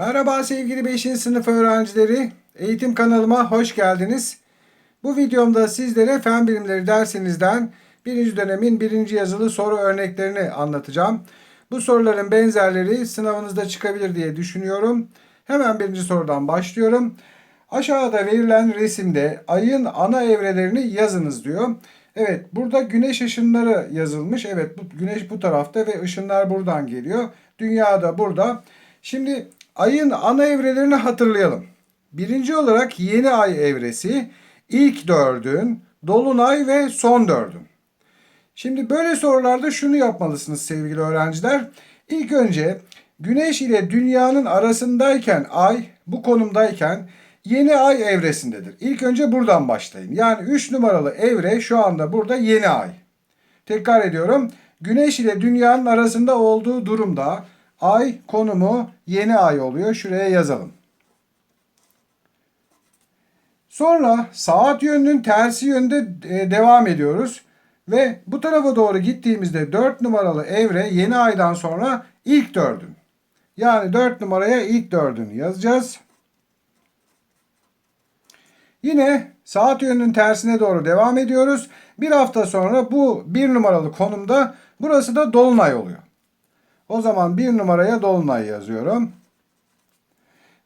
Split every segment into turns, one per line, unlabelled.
Merhaba sevgili 5. sınıf öğrencileri. Eğitim kanalıma hoş geldiniz. Bu videomda sizlere fen bilimleri dersinizden birinci dönemin birinci yazılı soru örneklerini anlatacağım. Bu soruların benzerleri sınavınızda çıkabilir diye düşünüyorum. Hemen birinci sorudan başlıyorum. Aşağıda verilen resimde ayın ana evrelerini yazınız diyor. Evet burada güneş ışınları yazılmış. Evet bu güneş bu tarafta ve ışınlar buradan geliyor. Dünya da burada. Şimdi ayın ana evrelerini hatırlayalım. Birinci olarak yeni ay evresi, ilk dördün, dolunay ve son dördün. Şimdi böyle sorularda şunu yapmalısınız sevgili öğrenciler. İlk önce Güneş ile Dünya'nın arasındayken ay bu konumdayken yeni ay evresindedir. İlk önce buradan başlayın. Yani 3 numaralı evre şu anda burada yeni ay. Tekrar ediyorum. Güneş ile Dünya'nın arasında olduğu durumda ay konumu yeni ay oluyor. Şuraya yazalım. Sonra saat yönünün tersi yönde e, devam ediyoruz. Ve bu tarafa doğru gittiğimizde 4 numaralı evre yeni aydan sonra ilk dördün. Yani 4 numaraya ilk dördünü yazacağız. Yine saat yönünün tersine doğru devam ediyoruz. Bir hafta sonra bu bir numaralı konumda burası da dolunay oluyor. O zaman bir numaraya dolunay yazıyorum.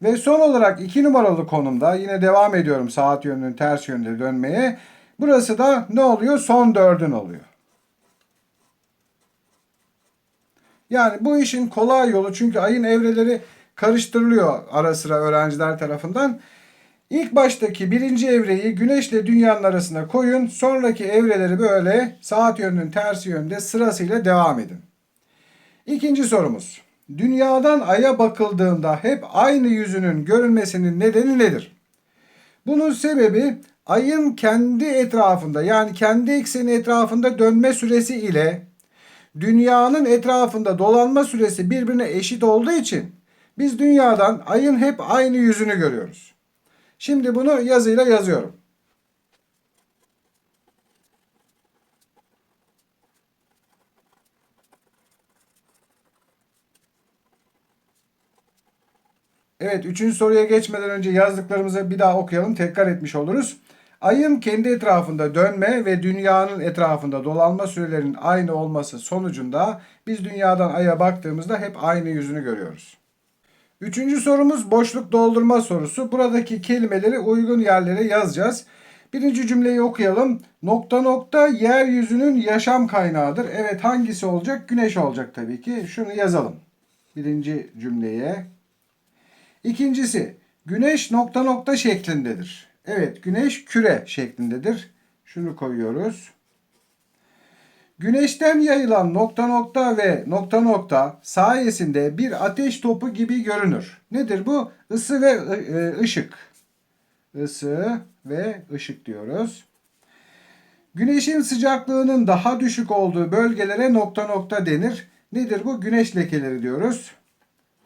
Ve son olarak 2 numaralı konumda yine devam ediyorum saat yönünün ters yönde dönmeye. Burası da ne oluyor? Son dördün oluyor. Yani bu işin kolay yolu çünkü ayın evreleri karıştırılıyor ara sıra öğrenciler tarafından. İlk baştaki birinci evreyi güneşle dünyanın arasına koyun. Sonraki evreleri böyle saat yönünün tersi yönde sırasıyla devam edin. İkinci sorumuz. Dünyadan aya bakıldığında hep aynı yüzünün görülmesinin nedeni nedir? Bunun sebebi ayın kendi etrafında yani kendi ekseni etrafında dönme süresi ile dünyanın etrafında dolanma süresi birbirine eşit olduğu için biz dünyadan ayın hep aynı yüzünü görüyoruz. Şimdi bunu yazıyla yazıyorum. Evet, üçüncü soruya geçmeden önce yazdıklarımızı bir daha okuyalım, tekrar etmiş oluruz. Ayın kendi etrafında dönme ve dünyanın etrafında dolanma sürelerinin aynı olması sonucunda biz dünyadan aya baktığımızda hep aynı yüzünü görüyoruz. Üçüncü sorumuz boşluk doldurma sorusu. Buradaki kelimeleri uygun yerlere yazacağız. Birinci cümleyi okuyalım. Nokta nokta yeryüzünün yaşam kaynağıdır. Evet hangisi olacak? Güneş olacak tabii ki. Şunu yazalım. Birinci cümleye. İkincisi güneş nokta nokta şeklindedir. Evet güneş küre şeklindedir. Şunu koyuyoruz. Güneşten yayılan nokta nokta ve nokta nokta sayesinde bir ateş topu gibi görünür. Nedir bu? Isı ve e, ışık. Isı ve ışık diyoruz. Güneşin sıcaklığının daha düşük olduğu bölgelere nokta nokta denir. Nedir bu? Güneş lekeleri diyoruz.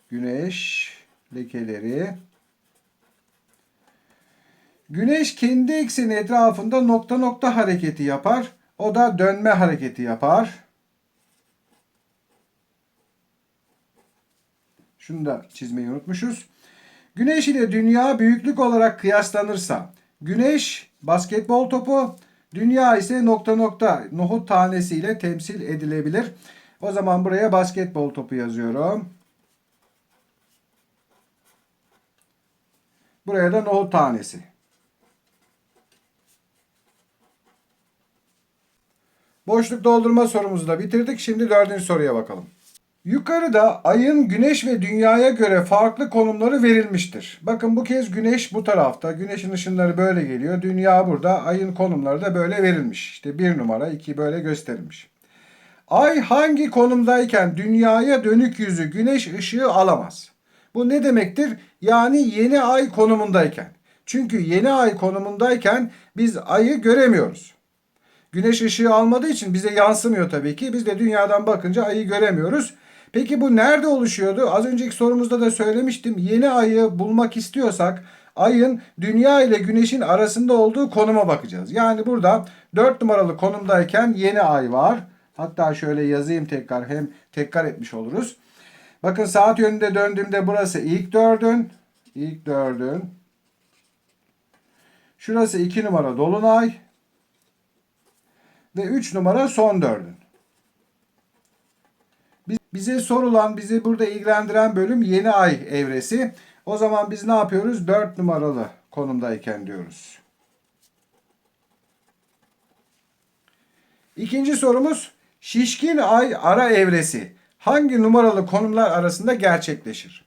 Güneş lekeleri. Güneş kendi ekseni etrafında nokta nokta hareketi yapar. O da dönme hareketi yapar. Şunu da çizmeyi unutmuşuz. Güneş ile dünya büyüklük olarak kıyaslanırsa güneş basketbol topu, dünya ise nokta nokta nohut tanesiyle temsil edilebilir. O zaman buraya basketbol topu yazıyorum. Buraya da nohut tanesi. Boşluk doldurma sorumuzu da bitirdik. Şimdi dördüncü soruya bakalım. Yukarıda ayın güneş ve dünyaya göre farklı konumları verilmiştir. Bakın bu kez güneş bu tarafta. Güneşin ışınları böyle geliyor. Dünya burada. Ayın konumları da böyle verilmiş. İşte bir numara iki böyle gösterilmiş. Ay hangi konumdayken dünyaya dönük yüzü güneş ışığı alamaz? Bu ne demektir? Yani yeni ay konumundayken. Çünkü yeni ay konumundayken biz ayı göremiyoruz. Güneş ışığı almadığı için bize yansımıyor tabii ki. Biz de dünyadan bakınca ayı göremiyoruz. Peki bu nerede oluşuyordu? Az önceki sorumuzda da söylemiştim. Yeni ayı bulmak istiyorsak ayın dünya ile güneşin arasında olduğu konuma bakacağız. Yani burada 4 numaralı konumdayken yeni ay var. Hatta şöyle yazayım tekrar hem tekrar etmiş oluruz. Bakın saat yönünde döndüğümde burası ilk dördün. ilk dördün. Şurası 2 numara dolunay. Ve 3 numara son dördün. Biz- Bize sorulan, bizi burada ilgilendiren bölüm yeni ay evresi. O zaman biz ne yapıyoruz? 4 numaralı konumdayken diyoruz. İkinci sorumuz şişkin ay ara evresi hangi numaralı konumlar arasında gerçekleşir?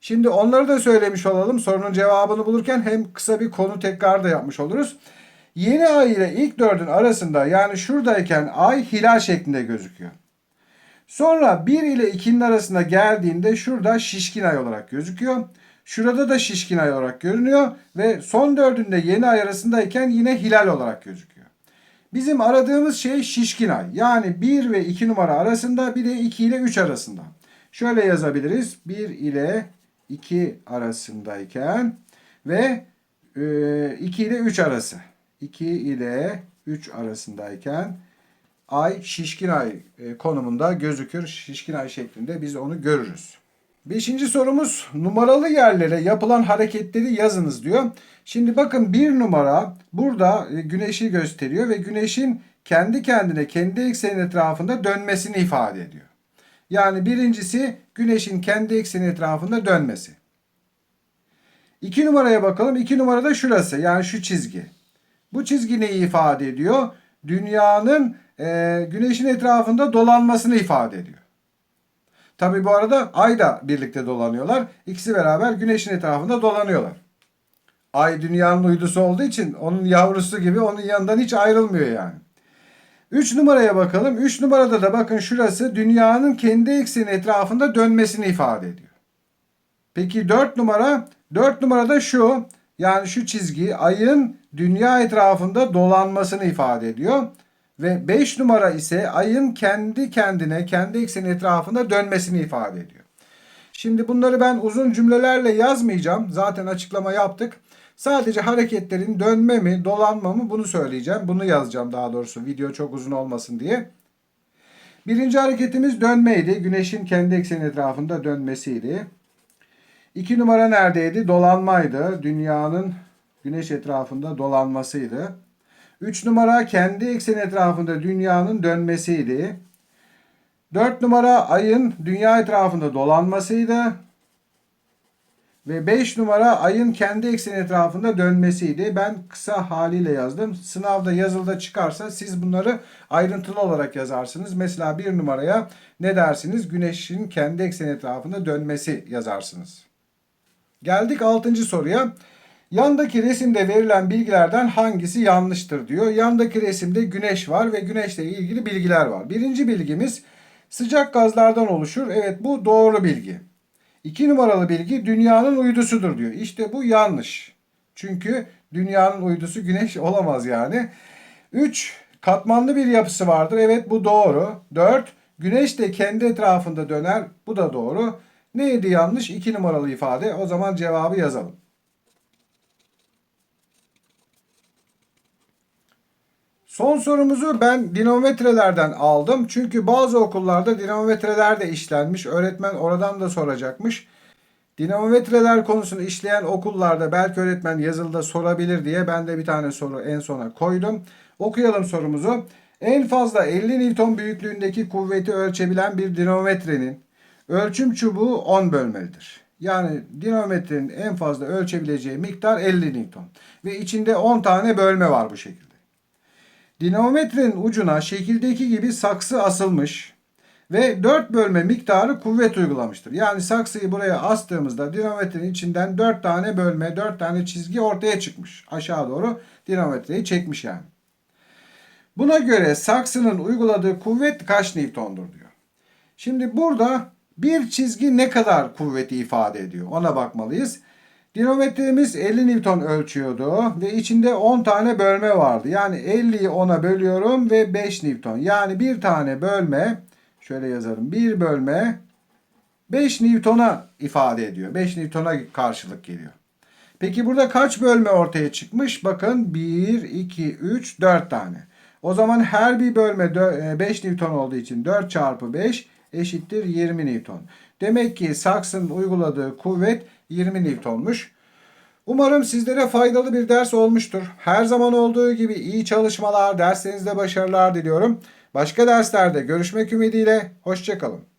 Şimdi onları da söylemiş olalım. Sorunun cevabını bulurken hem kısa bir konu tekrar da yapmış oluruz. Yeni ay ile ilk dördün arasında yani şuradayken ay hilal şeklinde gözüküyor. Sonra 1 ile 2'nin arasında geldiğinde şurada şişkin ay olarak gözüküyor. Şurada da şişkin ay olarak görünüyor ve son dördünde yeni ay arasındayken yine hilal olarak gözüküyor. Bizim aradığımız şey şişkin ay. Yani 1 ve 2 numara arasında bir de 2 ile 3 arasında. Şöyle yazabiliriz. 1 ile 2 arasındayken ve 2 ile 3 arası. 2 ile 3 arasındayken ay şişkin ay e, konumunda gözükür. Şişkin ay şeklinde biz onu görürüz. Beşinci sorumuz numaralı yerlere yapılan hareketleri yazınız diyor. Şimdi bakın bir numara burada e, güneşi gösteriyor ve güneşin kendi kendine kendi ekseni etrafında dönmesini ifade ediyor. Yani birincisi güneşin kendi ekseni etrafında dönmesi. İki numaraya bakalım. İki numarada şurası yani şu çizgi. Bu çizgi neyi ifade ediyor? Dünyanın e, güneşin etrafında dolanmasını ifade ediyor. Tabi bu arada ay da birlikte dolanıyorlar. İkisi beraber güneşin etrafında dolanıyorlar. Ay dünyanın uydusu olduğu için onun yavrusu gibi onun yanından hiç ayrılmıyor yani. 3 numaraya bakalım. 3 numarada da bakın şurası dünyanın kendi ekseni etrafında dönmesini ifade ediyor. Peki 4 numara? 4 numarada şu yani şu çizgi ayın dünya etrafında dolanmasını ifade ediyor. Ve 5 numara ise ayın kendi kendine, kendi ekseni etrafında dönmesini ifade ediyor. Şimdi bunları ben uzun cümlelerle yazmayacağım. Zaten açıklama yaptık. Sadece hareketlerin dönme mi, dolanma mı bunu söyleyeceğim. Bunu yazacağım daha doğrusu video çok uzun olmasın diye. Birinci hareketimiz dönmeydi. Güneşin kendi ekseni etrafında dönmesiydi. İki numara neredeydi? Dolanmaydı. Dünyanın güneş etrafında dolanmasıydı. 3 numara kendi ekseni etrafında dünyanın dönmesiydi. 4 numara ayın dünya etrafında dolanmasıydı. Ve 5 numara ayın kendi ekseni etrafında dönmesiydi. Ben kısa haliyle yazdım. Sınavda yazılıda çıkarsa siz bunları ayrıntılı olarak yazarsınız. Mesela 1 numaraya ne dersiniz? Güneşin kendi ekseni etrafında dönmesi yazarsınız. Geldik 6. soruya. Yandaki resimde verilen bilgilerden hangisi yanlıştır diyor. Yandaki resimde güneş var ve güneşle ilgili bilgiler var. Birinci bilgimiz sıcak gazlardan oluşur. Evet bu doğru bilgi. İki numaralı bilgi dünyanın uydusudur diyor. İşte bu yanlış. Çünkü dünyanın uydusu güneş olamaz yani. 3. Katmanlı bir yapısı vardır. Evet bu doğru. 4. Güneş de kendi etrafında döner. Bu da doğru. Neydi yanlış? 2 numaralı ifade. O zaman cevabı yazalım. Son sorumuzu ben dinamometrelerden aldım. Çünkü bazı okullarda dinamometreler de işlenmiş. Öğretmen oradan da soracakmış. Dinamometreler konusunu işleyen okullarda belki öğretmen yazılıda sorabilir diye ben de bir tane soru en sona koydum. Okuyalım sorumuzu. En fazla 50 Newton büyüklüğündeki kuvveti ölçebilen bir dinamometrenin ölçüm çubuğu 10 bölmelidir. Yani dinamometrenin en fazla ölçebileceği miktar 50 Newton. Ve içinde 10 tane bölme var bu şekilde. Dinamometrenin ucuna şekildeki gibi saksı asılmış ve 4 bölme miktarı kuvvet uygulamıştır. Yani saksıyı buraya astığımızda dinamometrenin içinden 4 tane bölme, 4 tane çizgi ortaya çıkmış. Aşağı doğru dinamometreyi çekmiş yani. Buna göre saksının uyguladığı kuvvet kaç Newton'dur diyor. Şimdi burada bir çizgi ne kadar kuvveti ifade ediyor ona bakmalıyız. Dinamometremiz 50 Newton ölçüyordu ve içinde 10 tane bölme vardı. Yani 50'yi 10'a bölüyorum ve 5 Newton. Yani bir tane bölme şöyle yazarım. Bir bölme 5 Newton'a ifade ediyor. 5 Newton'a karşılık geliyor. Peki burada kaç bölme ortaya çıkmış? Bakın 1, 2, 3, 4 tane. O zaman her bir bölme 5 Newton olduğu için 4 çarpı 5 eşittir 20 Newton. Demek ki saksın uyguladığı kuvvet 20 Newton'muş. Umarım sizlere faydalı bir ders olmuştur. Her zaman olduğu gibi iyi çalışmalar, derslerinizde başarılar diliyorum. Başka derslerde görüşmek ümidiyle, hoşçakalın.